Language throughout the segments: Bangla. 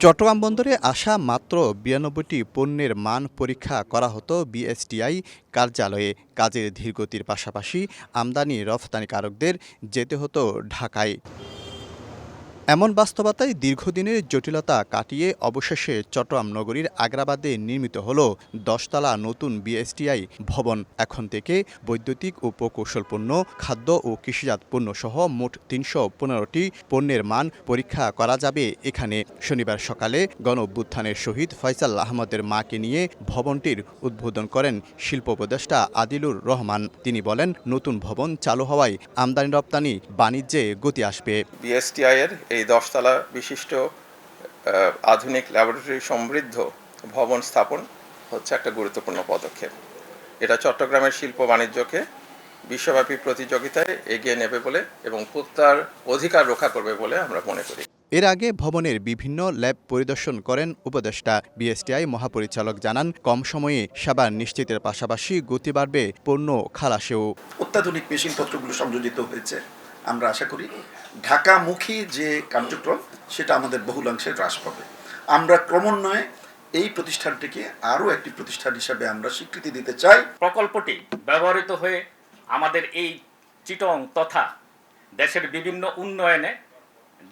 চট্টগ্রাম বন্দরে আসা মাত্র বিরানব্বইটি পণ্যের মান পরীক্ষা করা হতো বিএসটিআই কার্যালয়ে। কাজের ধীরগতির পাশাপাশি আমদানি রফতানিকারকদের যেতে হতো ঢাকায়। এমন বাস্তবতায় দীর্ঘদিনের জটিলতা কাটিয়ে অবশেষে চট্টগ্রাম নগরীর আগ্রাবাদে নির্মিত হল দশতলা নতুন বিএসটিআই ভবন। এখন থেকে বৈদ্যুতিক ও প্রকৌশল পণ্য খাদ্য ও কৃষিজাত পণ্য সহ মোট তিনশো পনেরোটি পণ্যের মান পরীক্ষা করা যাবে এখানে। শনিবার সকালে গণ অভ্যুত্থানের শহীদ ফয়সাল আহমদের মাকে নিয়ে ভবনটির উদ্বোধন করেন শিল্প উপদেষ্টা আদিলুর রহমান। তিনি বলেন, নতুন ভবন চালু হওয়ায় আমদানি রপ্তানি বাণিজ্যে গতি আসবে। বিএসটিআই এর এই দশতলা বিশিষ্ট আধুনিক ল্যাবরেটরি সমৃদ্ধ ভবন স্থাপন হচ্ছে একটা গুরুত্বপূর্ণ পদক্ষেপ। এটা চট্টগ্রামের শিল্প বাণিজ্যকে বিশ্বব্যাপী প্রতিযোগিতায় এগিয়ে নেবে বলে এবং তার অধিকার রক্ষা করবে বলে আমরা মনে করি। এর আগে ভবনের বিভিন্ন ল্যাব পরিদর্শন করেন উপদেষ্টা বিএসটিআই মহাপরিচালক জানান কম সময়ে সেবা নিশ্চিতের পাশাপাশি গতি বাড়বে পণ্য খালাসেও। অত্যাধুনিক মেশিনপত্রগুলো সংযোজিত হয়েছে। আমরা আশা করি ঢাকামুখী যে কার্যক্রম সেটা আমাদের বহুলাংশে হ্রাস পাবে। আমরা ক্রমান্বয়ে এই প্রতিষ্ঠানটিকে আরও একটি প্রতিষ্ঠান হিসাবে আমরা স্বীকৃতি দিতে চাই। প্রকল্পটি ব্যবহৃত হয়ে আমাদের এই চিটং তথা দেশের বিভিন্ন উন্নয়নে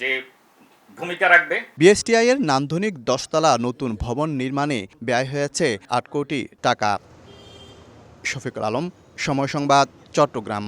যে ভূমিকা রাখবে বিএসটিআই এর নান্দনিক দশতলা নতুন ভবন নির্মাণে ব্যয় হয়েছে আট কোটি টাকা। শফিকুল আলম সময় সংবাদ চট্টগ্রাম।